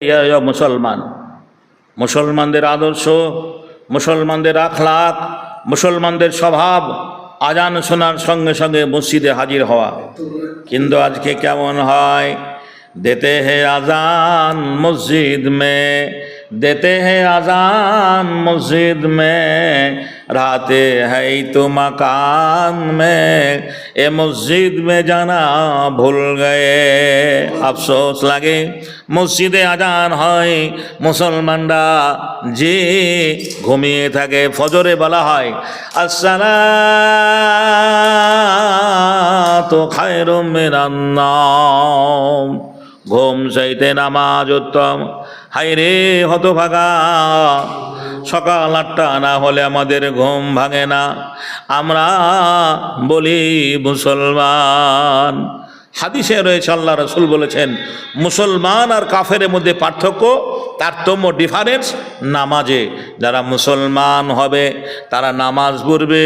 ইয়া মুসলমান। মুসলমানদের আদর্শ, মুসলমানদের আখলাক, মুসলমানদের স্বভাব আজান শোনার সঙ্গে সঙ্গে মসজিদে হাজির হওয়া। কিন্তু আজকে কেমন হয়? দেতে হে আজান মসজিদ মে देते हैं अजान मस्जिद में रहते हैं तो मकान में ए मस्जिद में जाना ভুল গয়ে আফসোস লাগে মসজিদে আজান হয় মুসলমানরা যে ঘুমিয়ে থাকে ফজরে বলা হয় আসসালা তো খায়ের মেরান্নাম ঘুম চাইতে নামাজ উত্তম। হাই রে হতভাগা, সকাল আটটা না হলে আমাদের ঘুম ভাঙে না। আমরা বলি মুসলমান। হাদিসে রয়েছে, আল্লাহ রসুল বলেছেন, মুসলমান আর কাফের মধ্যে পার্থক্য তারতম্য ডিফারেন্স নামাজে। যারা মুসলমান হবে, তারা নামাজ পড়বে।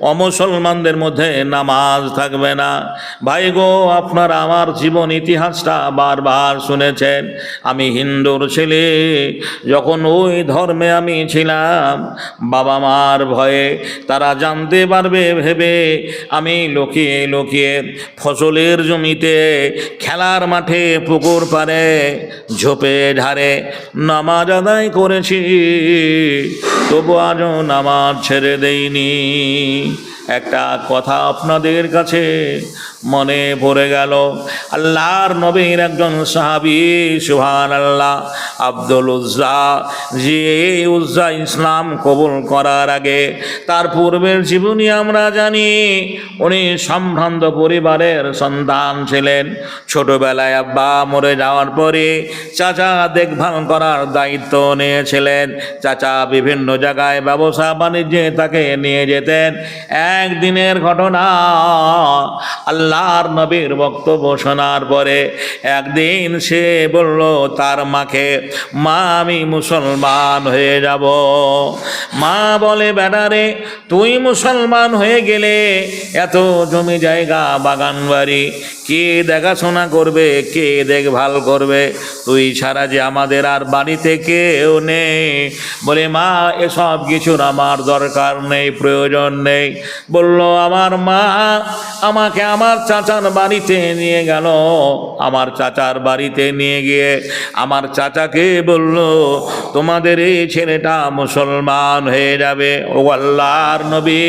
অমুসলমানদের মধ্যে নামাজ থাকবে না। ভাই গো, আপনার আমার জীবন ইতিহাসটা বারবার শুনেছেন। আমি হিন্দুর ছেলে, যখন ওই ধর্মে আমি ছিলাম, বাবা মার ভয়ে তারা জানতে পারবে, ভেবে আমি লুকিয়ে লুকিয়ে ফসলের জমিতে, খেলার মাঠে, পুকুর পারে ঝোপে ঝাড়ে নামাজ আদায় করেছি তবু আজও নামাজ ছেড়ে দেইনি। একটা কথা আপনাদের কাছে মনে পড়ে গেল। আল্লাহর নবীর একজন সাহাবি সুহান আল্লাহ আব্দুল উজ্জা, যে উজ্জা ইসলাম কবুল করার আগে তার পূর্বের জীবনী আমরা জানি, উনি সম্ভ্রান্ত পরিবারের সন্তান ছিলেন। ছোটবেলায় আব্বা মরে যাওয়ার পরে চাচা দেখভাল করার দায়িত্ব নিয়েছিলেন। চাচা বিভিন্ন জায়গায় ব্যবসা বাণিজ্যে তাকে নিয়ে যেতেন। একদিনের ঘটনা। আল্লাহর নবীর বক্তব্য শোনার পরে একদিন সে বলল, তার মাকে, মা, আমি মুসলমান হয়ে যাব। মা বলে বেড়ারে তুই মুসলমান হয়ে গেলে এত জমি জায়গা, বাগান বাড়ি, কে দেখাশোনা করবে, কে দেখভাল করবে? তুই ছাড়া যে আমাদের আর বাড়িতে কেউ নেই। বলে, মা, এসব কিছুর আমার দরকার নেই, প্রয়োজন নেই। বলল, আমার মা আমাকে আমার চাচার বাড়িতে নিয়ে গেল। আমার চাচার বাড়িতে নিয়ে গিয়ে আমার চাচাকে বলল, তোমাদের এই ছেলেটা মুসলমান হয়ে যাবে। ও আল্লাহর নবী,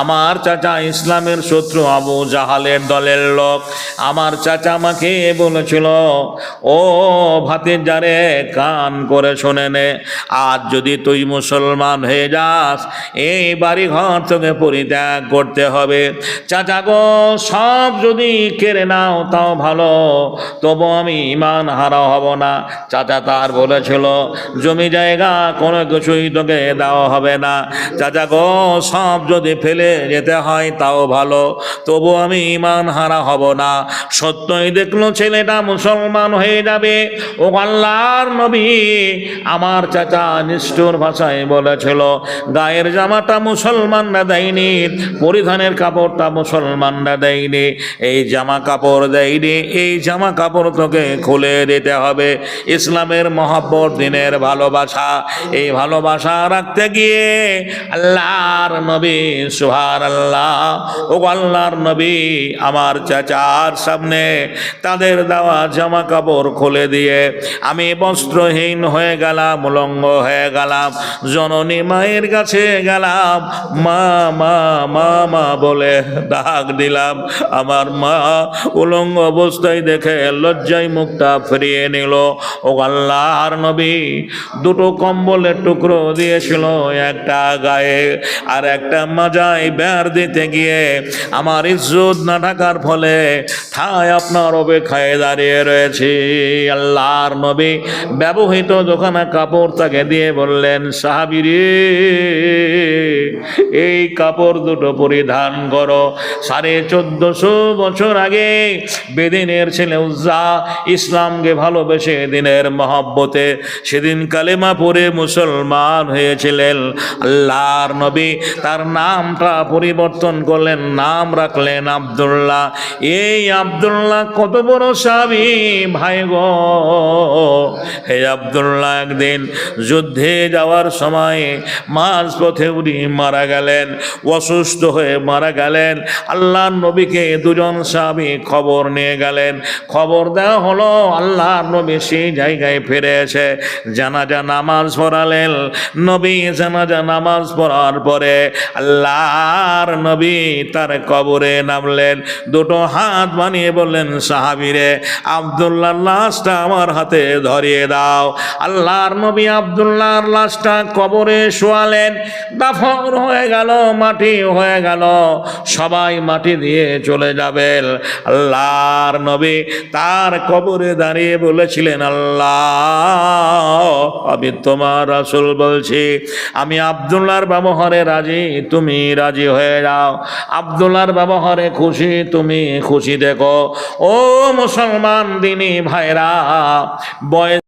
আমার চাচা ইসলামের শত্রু আবু জাহালের দলের লোক। আমার চাচা আমাকে বলেছিল, ও ভাতের যারে কান করে শোনে নে। আজ যদি তুই মুসলমান হয়ে যাস, এই বাড়ি ঘর তোকে পরিত্যাগ করতে হবে। চাচা গো, সব যদি কেড়ে নাও, তাও ভালো। তবু আমি ইমান হারা হব না। চাচা তার বলেছিল, জমি জায়গা কোনো কিছুই তোকে দেওয়া হবে না। চাচা গো, সব যদি ফেলে যেতে হয়, তাও ভালো। তবু আমি ইমান হারা হব না। সত্যই দেখল ছেলেটা মুসলমান হয়ে যাবে। ও আল্লাহর নবী, আমার চাচা নিষ্ঠুর ভাষায় বলেছিল, গায়ের জামাটা মুসলমানরা দেয়নি। পরিধানের কাপড়টা মুসলমানরা দেয়নি, এই জামা কাপড় দেয়নি, এই জামা কাপড় তোকে খুলে দিতে হবে। ইসলামের মহাব্বত, দিনের ভালোবাসা, এই ভালোবাসা রাখতে গিয়ে আল্লাহর নবী সুহার আল্লাহ ও আল্লাহর নবী, আমার চাচার সামনে তাদের দেওয়া জামা কাপড় খুলে দিয়ে আমি বস্ত্রহীন হয়ে গেলাম, উলঙ্গ হয়ে গেলাম, জননী মায়ের কাছে গেলাম, মা মা মা মা বলে ডাক দিলাম। আমার মা উলঙ্গ অবস্থায় দেখে লজ্জায় মুখটা ফিরিয়ে নিল। ও আল্লাহর নবী, দুটো কম্বলের টুকরো দিয়েছিল, একটা গায়ে আর একটা মাজায় বের দিতে গিয়ে। আমার ইজ্জত না থাকার ফলে ঠায় আপনার অপেক্ষায় দাঁড়িয়ে রয়েছে। আল্লাহর নবী ব্যবহৃত দোকানে কাপড় তাকে দিয়ে বললেন, সাহাবিরে, এই কাপড় দুটো পরিধান করো। সাড়ে চোদ্দশো বছর আগে বেদিনের ছেলে উজ্জা ইসলামকে ভালোবেসে দিনের মহব্বতে সেদিন কালেমা পড়ে মুসলমান হয়েছিলেন। আল্লাহর নবী তার নামটা পরিবর্তন করলেন, নাম রাখলেন আব্দুল্লাহ। এই আব্দুল্লাহ কত বড় সাবি ভাই গো। হে আব্দুল্লাহ, একদিন যুদ্ধে যাওয়ার সময় মাঝ পথে উনি মারা গেলেন। অসুস্থ হয়ে মারা গেলেন। আল্লাহ নবীকে দুজন সাবি খবর নিয়ে গেলেন। খবর দেওয়া হলো, আল্লাহ নবী সেই জায়গায় ফিরে এসে জানাজা নামাজ পড়ালেন। নবী জানাজা নামাজ পড়ার পরে আল্লাহর নবী তার কবরে নামলেন। দুটো হাত বানিয়ে বললেন, সাহাবিরে, আবদুল্লাহর লাশটা আমার হাতে ধরিয়ে দাও। আল্লাহর নবী আবদুল্লাহর লাশটা কবরে শোয়ালেন। দাফন হয়ে গেল, মাটি হয়ে গেল। সবাই মাটি দিয়ে চলে যাবেন। আল্লাহর নবী তার কবরে দাঁড়িয়ে বলেছিলেন, আল্লাহ, আমি তোমার রাসূল বলছি, আমি আবদুল্লাহর ব্যবহারে রাজি, তুমি রাজি হয়ে যাও। আবদুল্লাহর ব্যবহারে খুশি, তুমি খুশি দেখো। ও মুসলমান দিনী ভাইরা, বয়স